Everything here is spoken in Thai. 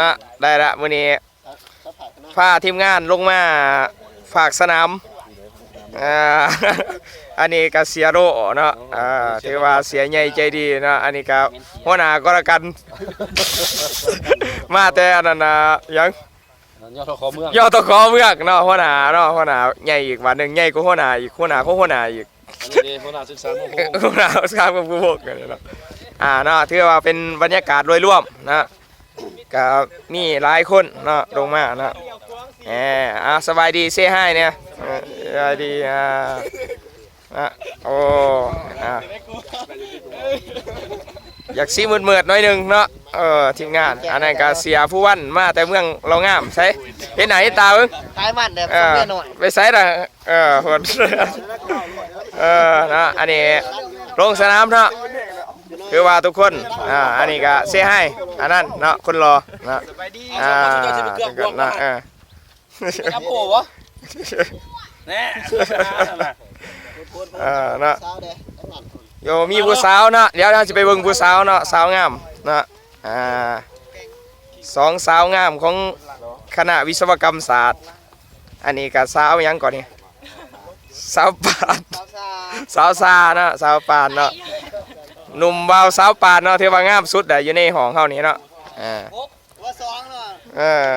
นะได้ละมื้อนี้พาทีมงานลงมาฝากสนามอ่าอันนี้ก็เสียโรเนาะอ่าถือว่าเสียใหญ่ใจดีเนาะอันนี้ก็หัวหน้าก็แล้วกัน มาแต่อันนั้นน่ะยังยอดขอเมืองยอตะขอเมือกเนาะหัวหน้าเนาะหัวหน้าใหญ่อีกวันหนึงใหญ่กว่าหัวหน้าอีกหัวหน้าของหัวหน้าอีกอันนี้เด้หัวหน้าศึกษาโมโหหัวหน้าสามกับผู้พกกันเนาะอ่าเนาะถือว่าเป็นบรรยากาศโดยรวมนะ ก็มีหลายคนเนาะลงมาเนาะแหมอ่าสบายดีเซ่ให้เนี่ยเออสบายดีอ่าอะโอ้อ่าอยากซีมืดเมืดๆหน่อยหนึงเนาะเออทีมงานอันนั้นก็เสียผู้วันมาแต่เมืองเรางามใช่เห็นไหนตาเอิ้งขายมันเดี๋ยวเอส่งอเมียหน่อยไปใส่ละเออหดเออนะอันนี้ลงสนามเนาะ คือว่าทุกคนอ่าอันนี้ก็เสียให้อันนั้นเนาะคนรอนะอ่านะเออจับโผวะแน่เออเนาะสาวเด้อโยมีผู้สาวเนาะเดี๋ยวเราจะไปเบิ่งผู้สาวเนาะสาวงามเนาะอ่าสองสาวงามของคณะวิศวกรรมศาสตร์ อันนี้ก็สาวหยังก่อนนี่สาวปานสาวสาวสาวซาเนาะสาวปานเนาะ หนุ่มเบาสาวปานเนาะเทวางามสุดแต่อยู่ในห้องเท่านี้เนาะอ่าหัวสองเนาะอ่า